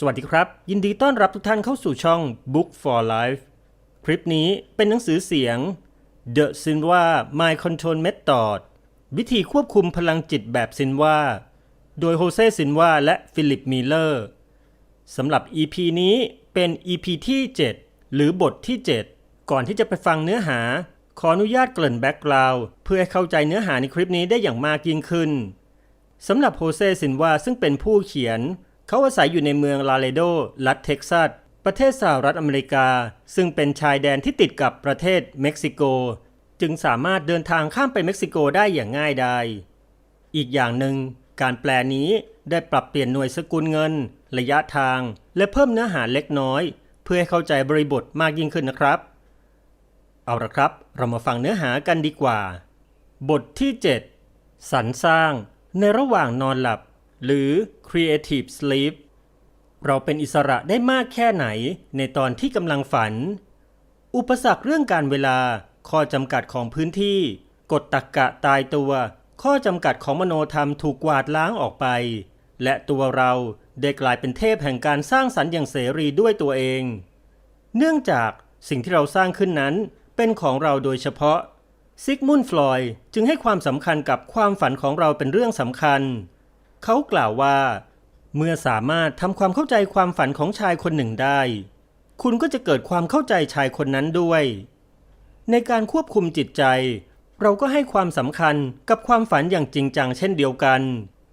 สวัสดีครับ ยินดีต้อนรับทุกท่านเข้าสู่ช่อง Book for Life คลิปนี้เป็นหนังสือเสียง The Sinwa My Control Method วิธีควบคุมพลังจิตแบบซินวาโดยโฮเซซินวาและฟิลิปมิลเลอร์สำหรับ EP นี้เป็น EP ที่ 7 หรือบทที่ 7 ก่อนที่จะไปฟังเนื้อหา ขออนุญาตเกริ่นแบ็กกราวด์เพื่อให้เข้าใจเนื้อหาในคลิปนี้ได้อย่างมากยิ่งขึ้นสำหรับโฮเซซินวาซึ่งเป็นผู้เขียน เขาอาศัยอยู่ในเมืองลาเลโด รัฐเท็กซัส ประเทศสหรัฐอเมริกา ซึ่งเป็นชายแดนที่ติดกับประเทศเม็กซิโก จึงสามารถเดินทางข้ามไปเม็กซิโกได้อย่างง่ายดาย อีกอย่างหนึ่ง การแปลนี้ได้ปรับเปลี่ยนหน่วยสกุลเงิน ระยะทาง และเพิ่มเนื้อหาเล็กน้อย เพื่อให้เข้าใจบริบทมากยิ่งขึ้นนะครับ เอาละครับ เรามาฟังเนื้อหากันดีกว่า บทที่ 7 สรรสร้าง ในระหว่างนอนหลับ หรือ creative sleep เราเป็นอิสระได้มากแค่ไหนในตอนที่กำลังฝัน อุปสรรคเรื่องการเวลา ข้อจำกัดของพื้นที่ กฎตรกกะตายตัว ข้อจำกัดของมโนธรรมถูกกวาดล้างออกไป และตัวเราได้กลายเป็นเทพแห่งการสร้างสรรค์อย่างเสรีด้วยตัวเอง เนื่องจากสิ่งที่เราสร้างขึ้นนั้นเป็นของเราโดยเฉพาะซิกมุนฟลอยด์จึงให้ความสำคัญกับความฝันของเราเป็นเรื่องสำคัญ เขากล่าวว่า เมื่อสามารถทำความเข้าใจความฝันของชายคนหนึ่งได้ คุณก็จะเกิดความเข้าใจชายคนนั้นด้วย ในการควบคุมจิตใจ เราก็ให้ความสำคัญกับความฝันอย่างจริงจังเช่นเดียวกัน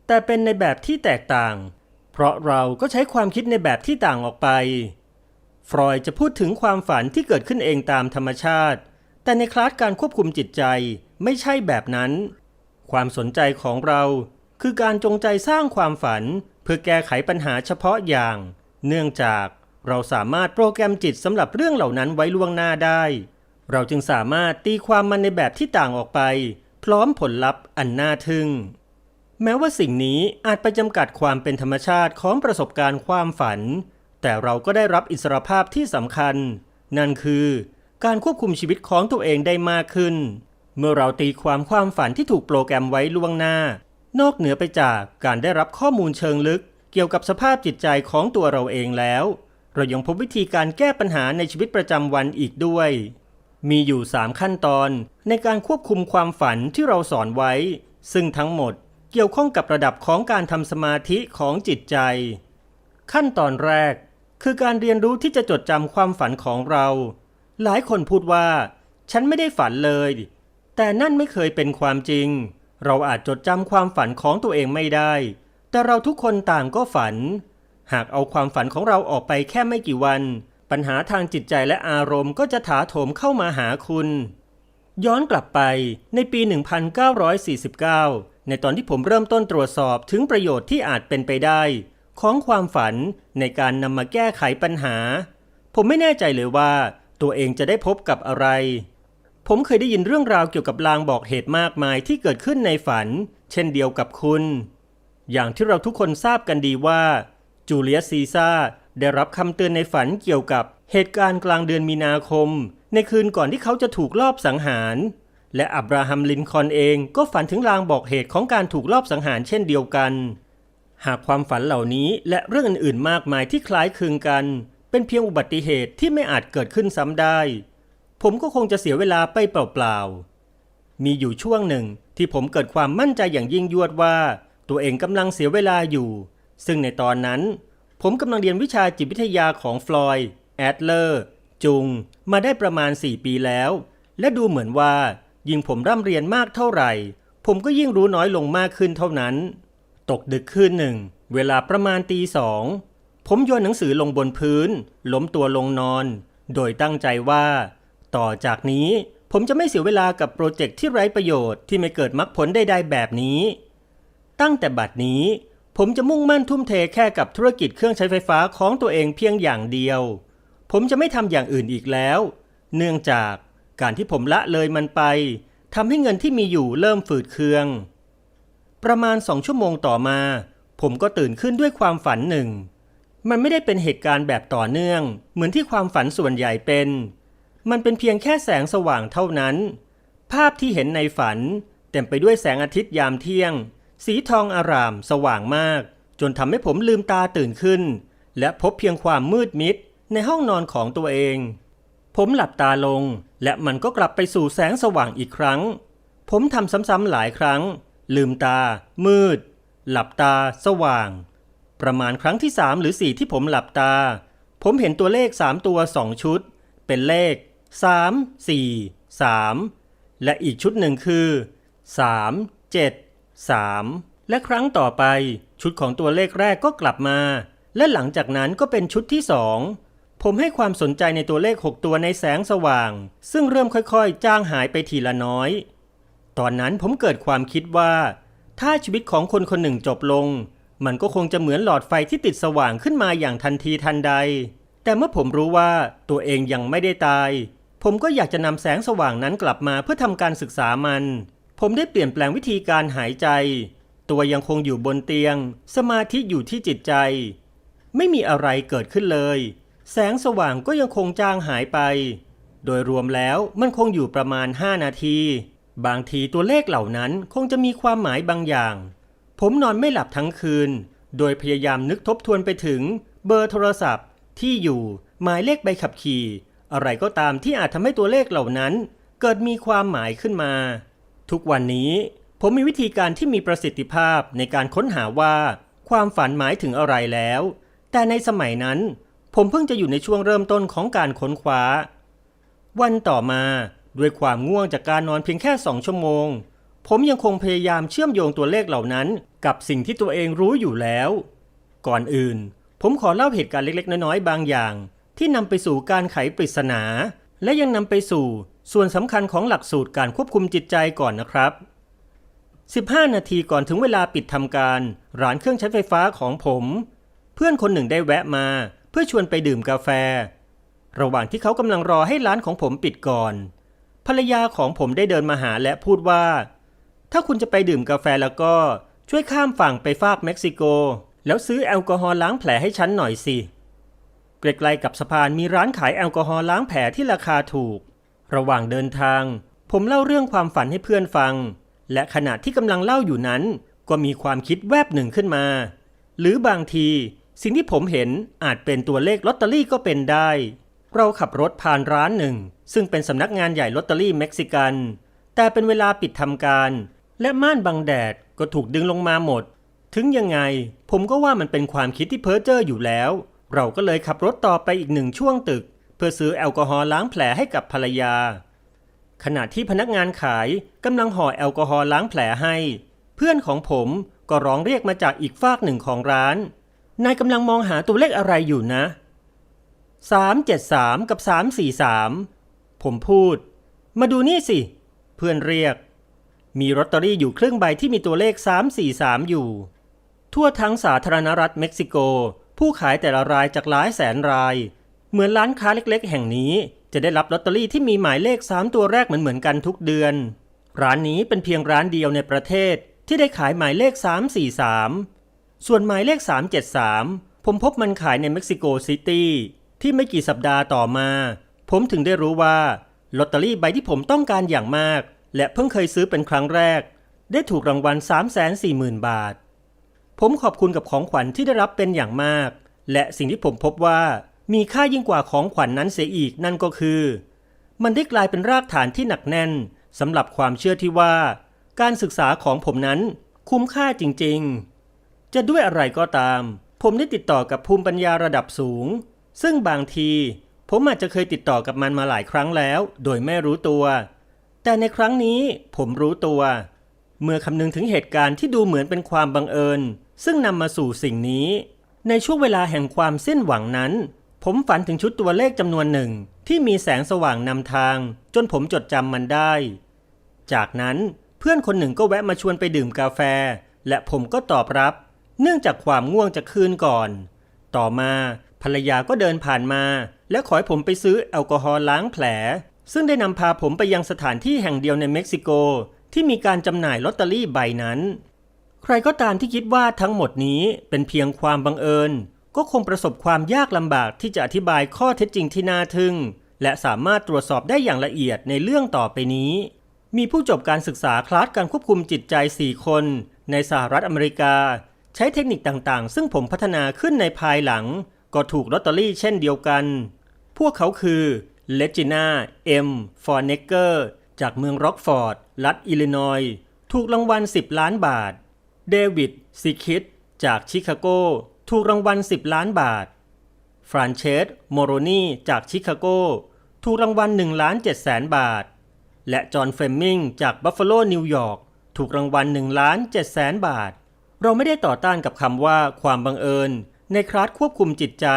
แต่เป็นในแบบที่แตกต่าง เพราะเราก็ใช้ความคิดในแบบที่ต่างออกไป ฟรอยจะพูดถึงความฝันที่เกิดขึ้นเองตามธรรมชาติ แต่ในคลาสการควบคุมจิตใจไม่ใช่แบบนั้น ความสนใจของเรา คือการจงใจสร้างความฝัน เพื่อแก้ไขปัญหาเฉพาะอย่าง เนื่องจากเราสามารถโปรแกรมจิตสำหรับเรื่องเหล่านั้นไว้ล่วงหน้าได้ เราจึงสามารถตีความมันในแบบที่ต่างออกไป พร้อมผลลัพธ์อันน่าทึ่ง แม้ว่าสิ่งนี้อาจไปจำกัดความเป็นธรรมชาติของประสบการณ์ความฝัน แต่เราก็ได้รับอิสรภาพที่สำคัญ นั่นคือการควบคุมชีวิตของตัวเองได้มากขึ้น เมื่อเราตีความความฝันที่ถูกโปรแกรมไว้ล่วงหน้า นอกเหนือไปจากการได้รับข้อมูลเชิงลึก เกี่ยวกับสภาพจิตใจของตัวเราเองแล้ว เรายังพบวิธีการแก้ปัญหาในชีวิตประจำวันอีกด้วย มีอยู่ 3 ขั้นตอนในการควบคุมความฝันที่เราสอนไว้ ซึ่งทั้งหมดเกี่ยวข้องกับระดับของการทำสมาธิของจิตใจ ขั้นตอนแรก คือการเรียนรู้ที่จะจดจำความฝันของเรา หลายคนพูดว่า ฉันไม่ได้ฝันเลย แต่นั่นไม่เคยเป็นความจริง เราอาจจดจำความฝันของตัวเองไม่ได้ แต่เราทุกคนต่างก็ฝัน หากเอาความฝันของเราออกไปแค่ไม่กี่วัน ปัญหาทางจิตใจและอารมณ์ก็จะถาโถมเข้ามาหาคุณ ย้อนกลับไปในปี 1949 ในตอนที่ผมเริ่มต้นตรวจสอบถึงประโยชน์ที่อาจเป็นไปได้ ของความฝันในการนำมาแก้ไขปัญหา ผมไม่แน่ใจเลยว่า ตัวเองจะได้พบกับอะไร ผมเคยได้ยินเรื่องราวเกี่ยวกับลางบอกเหตุมากมายที่เกิดขึ้นในฝัน เช่นเดียวกับคุณ อย่างที่เราทุกคนทราบกันดีว่า จูเลียสซีซ่าร์ได้รับคำเตือนในฝันเกี่ยวกับเหตุการณ์กลางเดือนมีนาคม ในคืนก่อนที่เขาจะถูกลอบสังหาร และอับราฮัมลินคอนเองก็ฝันถึงลางบอกเหตุของการถูกลอบสังหารเช่นเดียวกัน หากความฝันเหล่านี้และเรื่องอื่นๆ มากมายที่คล้ายคลึงกัน เป็นเพียงอุบัติเหตุที่ไม่อาจเกิดขึ้นซ้ำได้ ผมก็คงจะเสียเวลาไปเปล่าๆ มีอยู่ช่วงหนึ่งที่ผมเกิดความมั่นใจอย่างยิ่งยวดว่า ตัวเองกำลังเสียเวลาอยู่ ซึ่งในตอนนั้น ผมกำลังเรียนวิชาจิตวิทยาของฟลอยด์แอดเลอร์ จุง มาได้ประมาณ 4 ปีแล้ว และดูเหมือนว่ายิ่งผมร่ำเรียนมากเท่าไหร่ ผมก็ยิ่งรู้น้อยลงมากขึ้นเท่านั้น ตกดึกคืนหนึ่ง เวลาประมาณตีสองผมโยนหนังสือลงบนพื้น ล้มตัวลงนอน โดยตั้งใจว่า ต่อจากนี้ผมจะไม่เสียเวลากับโปรเจกต์ที่ไร้ประโยชน์ที่ไม่เกิดมรรคผลใดๆแบบนี้ ตั้งแต่บัดนี้ ผมจะมุ่งมั่นทุ่มเทแค่กับธุรกิจเครื่องใช้ไฟฟ้าของตัวเองเพียงอย่างเดียว ผมจะไม่ทำอย่างอื่นอีกแล้ว เนื่องจากการที่ผมละเลยมันไปทำให้เงินที่มีอยู่เริ่มฝืดเคือง ประมาณสองชั่วโมงต่อมา ผมก็ตื่นขึ้นด้วยความฝันหนึ่ง มันไม่ได้เป็นเหตุการณ์แบบต่อเนื่อง เหมือนที่ความฝันส่วนใหญ่เป็น มันเป็นเพียงแค่แสงสว่างเท่านั้น ภาพที่เห็นในฝัน เต็มไปด้วยแสงอาทิตย์ยามเที่ยง สีทองอารามสว่างมาก จนทำให้ผมลืมตาตื่นขึ้น และพบเพียงความมืดมิดในห้องนอนของตัวเอง ผมหลับตาลง และมันก็กลับไปสู่แสงสว่างอีกครั้ง ผมทำซ้ำๆหลายครั้ง ลืมตา มืด หลับตา สว่าง ประมาณครั้งที่สามหรือสี่ที่ผมหลับตา ผมเห็นตัวเลขสามตัวสองชุด เป็นเลข สามสี่สามและอีกชุดหนึ่งคือสามเจ็ดสามและครั้งต่อไป ชุดของตัวเลขแรกก็กลับมา และหลังจากนั้นก็เป็นชุดที่สองผมให้ความสนใจในตัวเลข 6 ตัวในแสงสว่าง ซึ่งเริ่มค่อยๆ จางหายไปทีละน้อย ตอนนั้นผมเกิดความคิดว่า ถ้าชีวิตของคนคนหนึ่งจบลง มันก็คงจะเหมือนหลอดไฟที่ติดสว่างขึ้นมาอย่างทันทีทันใด แต่เมื่อผมรู้ว่าตัวเองยังไม่ได้ตาย ผมก็อยากจะนำแสงสว่างนั้นกลับมาเพื่อทำการศึกษามัน ผมได้เปลี่ยนแปลงวิธีการหายใจ ตัวยังคงอยู่บนเตียง สมาธิอยู่ที่จิตใจ ไม่มีอะไรเกิดขึ้นเลย แสงสว่างก็ยังคงจางหายไป โดยรวมแล้วมันคงอยู่ประมาณ 5 นาที บางทีตัวเลขเหล่านั้นคงจะมีความหมายบางอย่าง ผมนอนไม่หลับทั้งคืน โดยพยายามนึกทบทวนไปถึง เบอร์โทรศัพท์ ที่อยู่ หมายเลขใบขับขี่ อะไรก็ตามที่อาจทำให้ตัวเลขเหล่านั้นเกิดมีความหมายขึ้นมา ทุกวันนี้ผมมีวิธีการที่มีประสิทธิภาพในการค้นหาว่า ความฝันหมายถึงอะไรแล้ว แต่ในสมัยนั้น ผมเพิ่งจะอยู่ในช่วงเริ่มต้นของการค้นคว้า วันต่อมาด้วยความง่วงจากการนอนเพียงแค่สองชั่วโมง ผมยังคงพยายามเชื่อมโยงตัวเลขเหล่านั้น กับสิ่งที่ตัวเองรู้อยู่แล้ว ก่อนอื่น ผมขอเล่าเหตุการณ์เล็กๆ น้อยๆ บางอย่าง ที่นำไปสู่การไขปริศนา และยังนำไปสู่ส่วนสำคัญของหลักสูตรการควบคุมจิตใจก่อนนะครับ 15 นาทีก่อนถึงเวลาปิดทำการ ร้านเครื่องใช้ไฟฟ้าของผม เพื่อนคนหนึ่งได้แวะมา เพื่อชวนไปดื่มกาแฟ ระหว่างที่เขากำลังรอให้ร้านของผมปิดก่อน ภรรยาของผมได้เดินมาหาและพูดว่า ถ้าคุณจะไปดื่มกาแฟแล้วก็ช่วยข้ามฝั่งไปฟากเม็กซิโก แล้วซื้อแอลกอฮอล์ล้างแผลให้ฉันหน่อยสิ ใกล้ๆกับสะพานมีร้านขายแอลกอฮอล์ล้างแผลที่ราคาถูก ระหว่างเดินทาง ผมเล่าเรื่องความฝันให้เพื่อนฟัง และขณะที่กำลังเล่าอยู่นั้น ก็มีความคิดแวบหนึ่งขึ้นมา หรือบางที สิ่งที่ผมเห็นอาจเป็นตัวเลขลอตเตอรี่ก็เป็นได้ เราขับรถผ่านร้านหนึ่ง ซึ่งเป็นสำนักงานใหญ่ลอตเตอรี่เม็กซิกัน แต่เป็นเวลาปิดทำการ และม่านบังแดดก็ถูกดึงลงมาหมด ถึงยังไง ผมก็ว่ามันเป็นความคิดที่เพ้อเจ้ออยู่แล้ว เราก็เลยขับรถต่อไปอีกหนึ่งช่วงตึก เพื่อซื้อแอลกอฮอล์ล้างแผลให้กับภรรยา ขณะที่พนักงานขายกำลังห่อแอลกอฮอล์ล้างแผลให้ เพื่อนของผมก็ร้องเรียกมาจากอีกฟากหนึ่งของร้าน นายกำลังมองหาตัวเลขอะไรอยู่นะ 373 กับ 343 ผมพูด มาดูนี่สิ เพื่อนเรียก มีลอตเตอรี่อยู่ครึ่งใบที่มีตัวเลข 343 อยู่ ทั่วทั้งสาธารณรัฐเม็กซิโก ผู้ขายแต่ละรายจากหลายแสนราย เหมือนร้านค้าเล็กๆ แห่งนี้ จะได้รับลอตเตอรี่ที่มีหมายเลข 3 ตัวแรกเหมือนๆกันทุกเดือน ร้านนี้เป็นเพียงร้านเดียวในประเทศที่ได้ขายหมายเลข 343 ส่วนหมายเลข 373 ผมพบมันขายในเม็กซิโกซิตี้ที่ไม่กี่สัปดาห์ต่อมา ผมถึงได้รู้ว่าลอตเตอรี่ใบที่ผมต้องการอย่างมาก และเพิ่งเคยซื้อเป็นครั้งแรก ได้ถูกรางวัล 340,000 บาท ผมขอบคุณกับของขวัญที่ได้รับเป็นอย่างมาก และสิ่งที่ผมพบว่ามีค่ายิ่งกว่าของขวัญนนั้นเสียอีกนั่นก็คือ มันได้กลายเป็นรากฐานที่หนักแน่นสำหรับความเชื่อที่ว่า การศึกษาของผมนั้นคุ้มค่าจริงๆ จะด้วยอะไรก็ตาม ผมได้ติดต่อกับภูมิปัญญาระดับสูง ซึ่งบางที ผมอาจจะเคยติดต่อกับมันมาหลายครั้งแล้ว โดยไม่รู้ตัว แต่ในครั้งนี้ผมรู้ตัว เมื่อคำนึงถึงเหตุการณ์ที่ดูเหมือนเป็นความบังเอิญ ซึ่งนำมาสู่สิ่งนี้ ในช่วงเวลาแห่งความสิ้นหวังนั้น ผมฝันถึงชุดตัวเลขจำนวนหนึ่งที่มีแสงสว่างนำทาง จนผมจดจำมันได้ จากนั้นเพื่อนคนหนึ่งก็แวะมาชวนไปดื่มกาแฟ และผมก็ตอบรับ เนื่องจากความง่วงจากคืนก่อน ต่อมาภรรยาก็เดินผ่านมา และขอให้ผมไปซื้อแอลกอฮอล์ล้างแผล ซึ่งได้นำพาผมไปยังสถานที่แห่งเดียวในเม็กซิโก ที่มีการจำหน่ายลอตเตอรี่ใบนั้น ใครก็ตามที่คิดว่าทั้งหมดนี้เป็นเพียงความบังเอิญ ก็คงประสบความยากลำบากที่จะอธิบายข้อเท็จจริงที่น่าทึ่ง และสามารถตรวจสอบได้อย่างละเอียดในเรื่องต่อไปนี้ มีผู้จบการศึกษาคลาสการควบคุมจิตใจ 4 คน ในสหรัฐอเมริกา ใช้เทคนิคต่างๆ ซึ่งผมพัฒนาขึ้นในภายหลัง ก็ถูกลอตเตอรี่เช่นเดียวกัน พวกเขาคือเลจิน่าเอ็มฟอร์เนเกอร์จากเมืองร็อกฟอร์ด รัฐอิลลินอยส์ถูกรางวัล 10 ล้านบาท เดวิดซิคิดจากชิคาโกถูกรางวัล 10 ล้านบาท ฟรานเชสโมโรนีจากชิคาโกถูกรางวัล1ล้าน7แสนบาท และจอห์นเฟลมิงจากบัฟฟาโลนิวยอร์กถูกรางวัล1ล้าน7แสนบาท เราไม่ได้ต่อต้านกับคำว่าความบังเอิญ ในคลาสควบคุมจิตใจ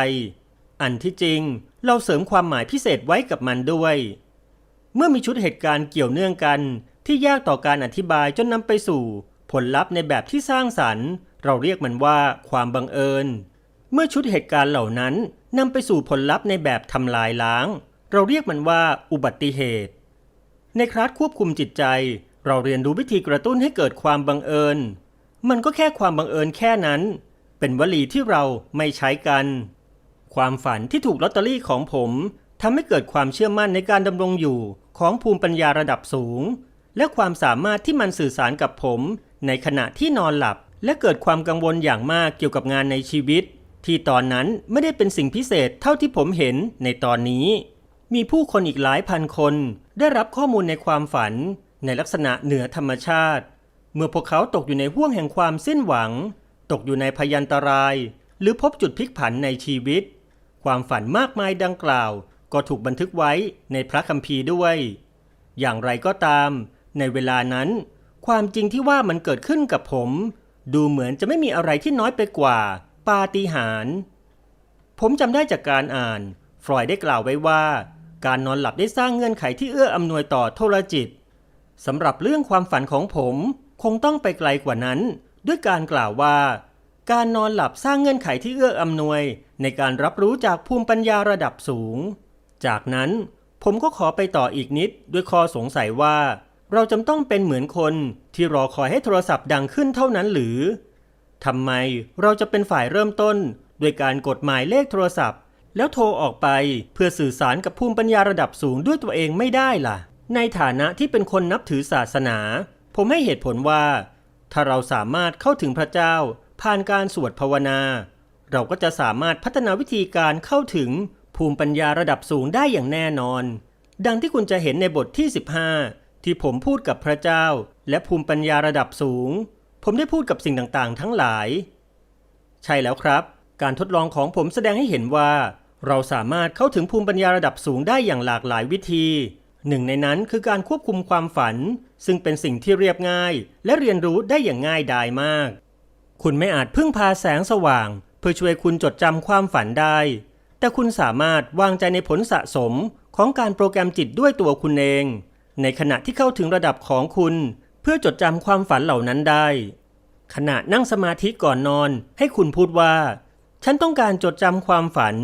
อันที่จริงเราเสริมความหมายพิเศษไว้กับมันด้วย เมื่อมีชุดเหตุการณ์เกี่ยวเนื่องกันที่ยากต่อการอธิบายจนนำไปสู่ ผลลัพธ์ในแบบที่สร้างสรรค์ เราเรียกมันว่าความบังเอิญ เมื่อชุดเหตุการณ์เหล่านั้นนำไปสู่ผลลัพธ์ในแบบทำลายล้าง เราเรียกมันว่าอุบัติเหตุ ในคลาสควบคุมจิตใจ เราเรียนรู้วิธีกระตุ้นให้เกิดความบังเอิญ มันก็แค่ความบังเอิญแค่นั้น เป็นวลีที่เราไม่ใช้กัน ความฝันที่ถูกลอตเตอรี่ของผมทำให้เกิดความเชื่อมั่นในการดำรงอยู่ของภูมิปัญญาระดับสูง และความสามารถที่มันสื่อสารกับผม ในขณะที่นอนหลับและเกิดความกังวลอย่างมากเกี่ยวกับงานในชีวิต ที่ตอนนั้นไม่ได้เป็นสิ่งพิเศษเท่าที่ผมเห็นในตอนนี้ มีผู้คนอีกหลายพันคน ได้รับข้อมูลในความฝัน ในลักษณะเหนือธรรมชาติ เมื่อพวกเขาตกอยู่ในห่วงแห่งความสิ้นหวัง ตกอยู่ในพยันตราย หรือพบจุดพลิกผันในชีวิต ความฝันมากมายดังกล่าว ก็ถูกบันทึกไว้ในพระคัมภีร์ด้วย อย่างไรก็ตาม ในเวลานั้น ความจริงที่ว่ามันเกิดขึ้นกับผม ดูเหมือนจะไม่มีอะไรที่น้อยไปกว่า ปาฏิหาริย์ผมจำได้จากการอ่าน ฟรอยด์ได้กล่าวไว้ว่า การนอนหลับได้สร้างเงื่อนไขที่เอื้ออำนวยต่อโทรจิตสำหรับเรื่องความฝันของผม คงต้องไปไกลกว่านั้น ด้วยการกล่าวว่า การนอนหลับสร้างเงื่อนไขที่เอื้ออำนวย ในการรับรู้จากภูมิปัญญาระดับสูง จากนั้นผมก็ขอไปต่ออีกนิดด้วยข้อสงสัยว่า เราจำต้องเป็นเหมือนคนที่รอคอยให้โทรศัพท์ดังขึ้นเท่านั้นหรือทำไมเราจะเป็นฝ่ายเริ่มต้นด้วยการกดหมายเลขโทรศัพท์ แล้วโทรออกไปเพื่อสื่อสารกับภูมิปัญญาระดับสูงด้วยตัวเองไม่ได้ล่ะ ในฐานะที่เป็นคนนับถือศาสนา ผมให้เหตุผลว่า ถ้าเราสามารถเข้าถึงพระเจ้า ผ่านการสวดภาวนา เราก็จะสามารถพัฒนาวิธีการเข้าถึงภูมิปัญญาระดับสูงได้อย่างแน่นอน ดังที่คุณจะเห็นในบทที่ 15 ที่ผมพูดกับพระเจ้า และภูมิปัญญาระดับสูง ผมได้พูดกับสิ่งต่างๆ ทั้งหลาย ใช่แล้วครับ การทดลองของผมแสดงให้เห็นว่า เราสามารถเข้าถึงภูมิปัญญาระดับสูงได้อย่างหลากหลายวิธี หนึ่งในนั้นคือการควบคุมความฝัน ซึ่งเป็นสิ่งที่เรียบง่าย และเรียนรู้ได้อย่างง่ายดายมาก คุณไม่อาจพึ่งพาแสงสว่าง เพื่อช่วยคุณจดจำความฝันได้ แต่คุณสามารถวางใจในผลสะสมของการโปรแกรมจิตด้วยตัวคุณเอง ในขณะที่เข้าถึงระดับของคุณ เพื่อจดจำความฝันเหล่านั้นได้ ขณะนั่งสมาธิก่อนนอน ให้คุณพูดว่า ฉันต้องการจดจำความฝัน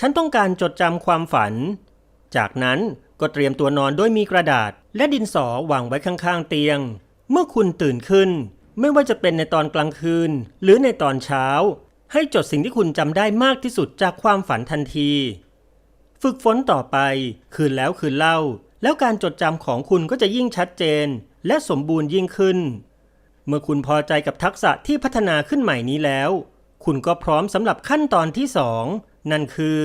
ฉันต้องการจดจำความฝัน จากนั้นก็เตรียมตัวนอนด้วยมีกระดาษ และดินสอวางไว้ข้างๆเตียง เมื่อคุณตื่นขึ้น ไม่ว่าจะเป็นในตอนกลางคืน หรือในตอนเช้า ให้จดสิ่งที่คุณจำได้มากที่สุดจากความฝันทันที ฝึกฝนต่อไป คืนแล้วคืนเล่า แล้วการจดจำของคุณก็จะยิ่งชัดเจน และสมบูรณ์ยิ่งขึ้น เมื่อคุณพอใจกับทักษะที่พัฒนาขึ้นใหม่นี้แล้ว คุณก็พร้อมสำหรับขั้นตอนที่สองนั่นคือ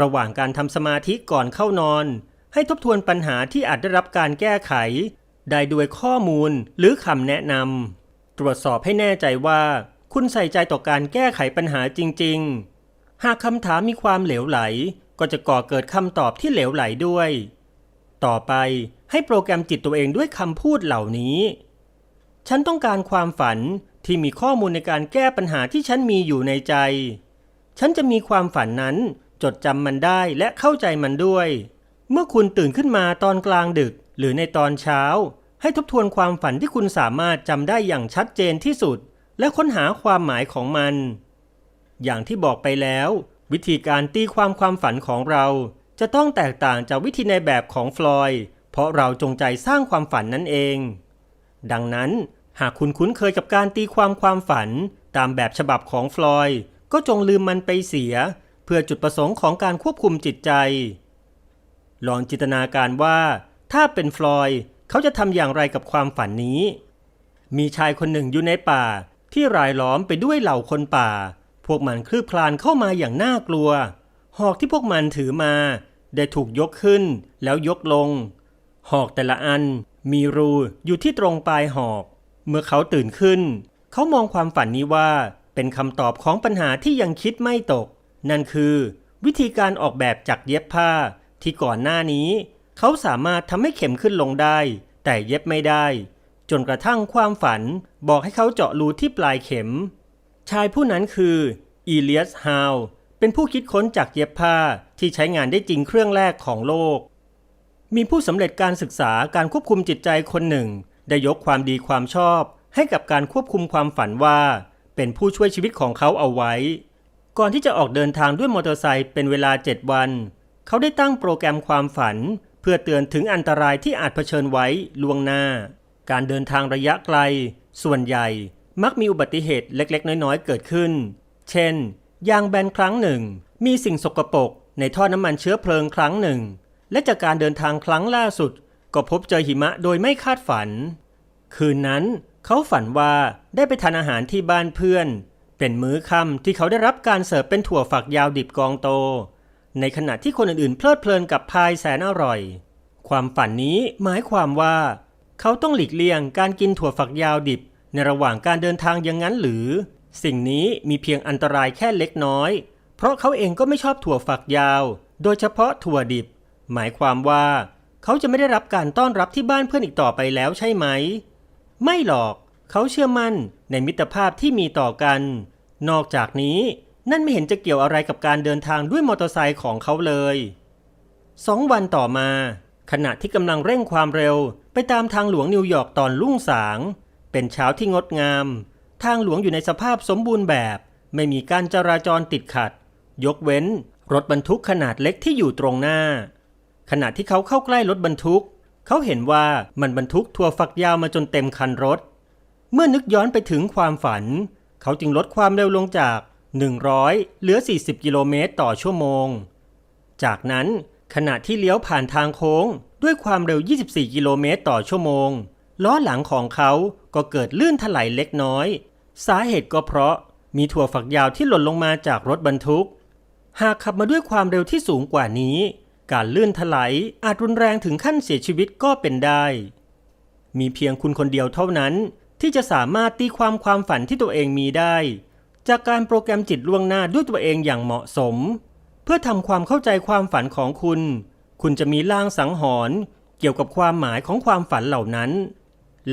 ระหว่างการทำสมาธิก่อนเข้านอน ให้ทบทวนปัญหาที่อาจได้รับการแก้ไข ได้ด้วยข้อมูลหรือคำแนะนำตรวจสอบให้แน่ใจว่า คุณใส่ใจต่อการแก้ไขปัญหาจริง ๆ หากคำถามมีความเหลวไหล ก็จะก่อเกิดคำตอบที่เหลวไหลด้วย ต่อไปให้โปรแกรมจิตตัวเองด้วยคำพูดเหล่านี้ ฉันต้องการความฝันที่มีข้อมูลในการแก้ปัญหาที่ฉันมีอยู่ในใจ ฉันจะมีความฝันนั้น จดจำมันได้และเข้าใจมันด้วย เมื่อคุณตื่นขึ้นมาตอนกลางดึก หรือในตอนเช้า ให้ทบทวนความฝันที่คุณสามารถจำได้อย่างชัดเจนที่สุด และค้นหาความหมายของมัน อย่างที่บอกไปแล้ว วิธีการตีความความฝันของเรา จะต้องแตกต่างจากวิธีในแบบของฟลอยด์เพราะเราจงใจสร้างความฝันนั่นเอง ดังนั้นหากคุณคุ้นเคยกับการตีความความฝันตามแบบฉบับของฟลอยด์ก็จงลืมมันไปเสีย เพื่อจุดประสงค์ของการควบคุมจิตใจ ลองจินตนาการว่า ถ้าเป็นฟลอยด์เขาจะทำอย่างไรกับความฝันนี้ มีชายคนหนึ่งอยู่ในป่า ที่รายล้อมไปด้วยเหล่าคนป่าพพวกมันคลืบคลานเข้ามาอย่างน่ากลัว หอกที่พวกมันถือมา ได้ถูกยกขึ้นแล้วยกลง หอกแต่ละอันมีรูอยู่ที่ตรงปลายหอก เมื่อเขาตื่นขึ้น เขามองความฝันนี้ว่าเป็นคำตอบของปัญหาที่ยังคิดไม่ตก นั่นคือ วิธีการออกแบบจากเย็บผ้าที่ก่อนหน้านี้ เขาสามารถทำให้เข็มขึ้นลงได้ แต่เย็บไม่ได้ จนกระทั่งความฝันบอกให้เขาเจาะรูที่ปลายเข็ม ชายผู้นั้นคืออีเลียสฮาว เป็นผู้คิดค้นจากเย็บผ้าที่ใช้งานได้จริงเครื่องแรกของโลก มีผู้สำเร็จการศึกษาการควบคุมจิตใจคนหนึ่ง ได้ยกความดีความชอบ ให้กับการควบคุมความฝันว่า เป็นผู้ช่วยชีวิตของเขาเอาไว้ ก่อนที่จะออกเดินทางด้วยมอเตอร์ไซค์เป็นเวลา 7 วัน เขาได้ตั้งโปรแกรมความฝัน เพื่อเตือนถึงอันตรายที่อาจเผชิญไว้ล่วงหน้า การเดินทางระยะไกล ส่วนใหญ่มักมีอุบัติเหตุเล็กๆ น้อยๆ เกิดขึ้น เช่น ยางแบนครั้งหนึ่ง มีสิ่งสกปรกในท่อน้ำมันเชื้อเพลิงครั้งหนึ่ง และจากการเดินทางครั้งล่าสุด ก็พบเจอหิมะโดยไม่คาดฝัน คืนนั้นเขาฝันว่าได้ไปทานอาหารที่บ้านเพื่อน เป็นมื้อค่ำที่เขาได้รับการเสิร์ฟเป็นถั่วฝักยาวดิบกองโต ในขณะที่คนอื่นๆ เพลิดเพลินกับพายแสนอร่อย ความฝันนี้หมายความว่า เขาต้องหลีกเลี่ยงการกินถั่วฝักยาวดิบในระหว่างการเดินทางอย่างนั้นหรือ สิ่งนี้มีเพียงอันตรายแค่เล็กน้อย เพราะเขาเองก็ไม่ชอบถั่วฝักยาว โดยเฉพาะถั่วดิบ หมายความว่า เขาจะไม่ได้รับการต้อนรับที่บ้านเพื่อนอีกต่อไปแล้วใช่ไหม ไม่หรอก เขาเชื่อมั่นในมิตรภาพที่มีต่อกัน นอกจากนี้นั่นไม่เห็นจะเกี่ยวอะไรกับการเดินทางด้วยมอเตอร์ไซค์ของเขาเลยสองวันต่อมา ขณะที่กำลังเร่งความเร็วไปตามทางหลวงนิวยอร์กตอนรุ่งสาง เป็นเช้าที่งดงาม ทางหลวงอยู่ในสภาพสมบูรณ์แบบ ไม่มีการจราจรติดขัด ยกเว้น รถบรรทุกขนาดเล็กที่อยู่ตรงหน้า ขณะที่เขาเข้าใกล้รถบรรทุก เขาเห็นว่ามันบรรทุกถั่วฝักยาวมาจนเต็มคันรถ เมื่อนึกย้อนไปถึงความฝัน เขาจึงลดความเร็วลงจาก 100 เหลือ 40 กิโลเมตรต่อชั่วโมง จากนั้นขณะที่เลี้ยวผ่านทางโค้ง ด้วยความเร็ว 24 กิโลเมตรต่อชั่วโมง ล้อหลังของเขาก็เกิดลื่นถลายเล็กน้อย สาเหตุก็เพราะมีถั่วฝักยาวที่หล่นลงมาจากรถบรรทุก หากขับมาด้วยความเร็วที่สูงกว่านี้ การลื่นถลายอาจรุนแรงถึงขั้นเสียชีวิตก็เป็นได้ มีเพียงคุณคนเดียวเท่านั้น ที่จะสามารถตีความความฝันที่ตัวเองมีได้ จากการโปรแกรมจิตล่วงหน้าด้วยตัวเองอย่างเหมาะสม เพื่อทำความเข้าใจความฝันของคุณ คุณจะมีลางสังหรณ์เกี่ยวกับความหมายของความฝันเหล่านั้น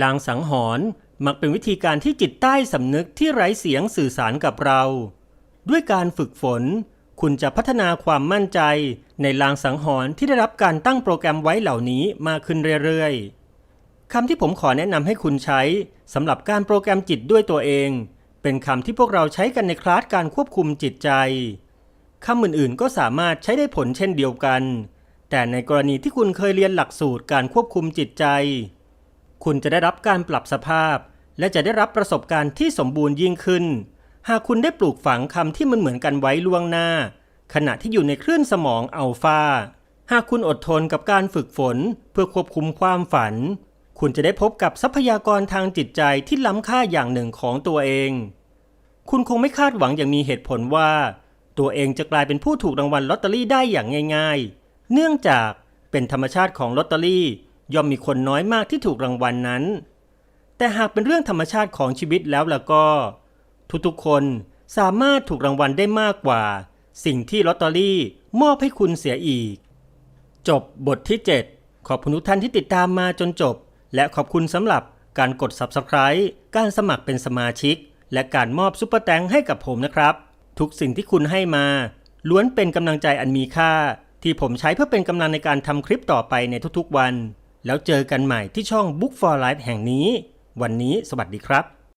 ลางสังหรณ์ มักเป็นวิธีการที่จิตใต้สำนึกที่ไร้เสียงสื่อสารกับเรา ด้วยการฝึกฝน คุณจะพัฒนาความมั่นใจ ในลางสังหรณ์ที่ได้รับการตั้งโปรแกรมไว้เหล่านี้มากขึ้นเรื่อยๆคำที่ผมขอแนะนำให้คุณใช้สำหรับการโปรแกรมจิตด้วยตัวเอง เป็นคำที่พวกเราใช้กันในคลาสการควบคุมจิตใจคำอื่นๆก็สามารถใช้ได้ผลเช่นเดียวกัน แต่ในกรณีที่คุณเคยเรียนหลักสูตรการควบคุมจิตใจ คุณจะได้รับการปรับสภาพ และจะได้รับประสบการณ์ที่สมบูรณ์ยิ่งขึ้น หากคุณได้ปลูกฝังคำที่มันเหมือนกันไว้ล่วงหน้า ขณะที่อยู่ในคลื่นสมองอัลฟาหากคุณอดทนกับการฝึกฝน เพื่อควบคุมความฝัน คุณจะได้พบกับทรัพยากรทางจิตใจที่ล้ำค่าอย่างหนึ่งของตัวเอง คุณคงไม่คาดหวังอย่างมีเหตุผลว่า ตัวเองจะกลายเป็นผู้ถูกรางวัลลอตเตอรี่ได้อย่างง่าย ๆ เนื่องจากเป็นธรรมชาติของลอตเตอรี่ ย่อมมีคนน้อยมากที่ถูกรางวัลนนั้น แต่หากเป็นเรื่องธรรมชาติของชีวิตแล้วล่ะก็ ทุกๆคนสามารถถูกรางวัลได้มากกว่า สิ่งที่ลอตเตอรี่มอบให้คุณเสียอีก จบบทที่ 7 ขอบคุณทุกท่านที่ติดตามมาจนจบ และขอบคุณสำหรับการกด Subscribe การสมัครเป็นสมาชิก และการมอบซุปเปอร์แตงให้กับผมนะครับ ทุกสิ่งที่คุณให้มา ล้วนเป็นกำลังใจอันมีค่า ที่ผมใช้เพื่อเป็นกำลังในการทำคลิปต่อไปในทุกๆวัน แล้วเจอกันใหม่ที่ช่อง Book for Life แห่งนี้ วันนี้สวัสดีครับ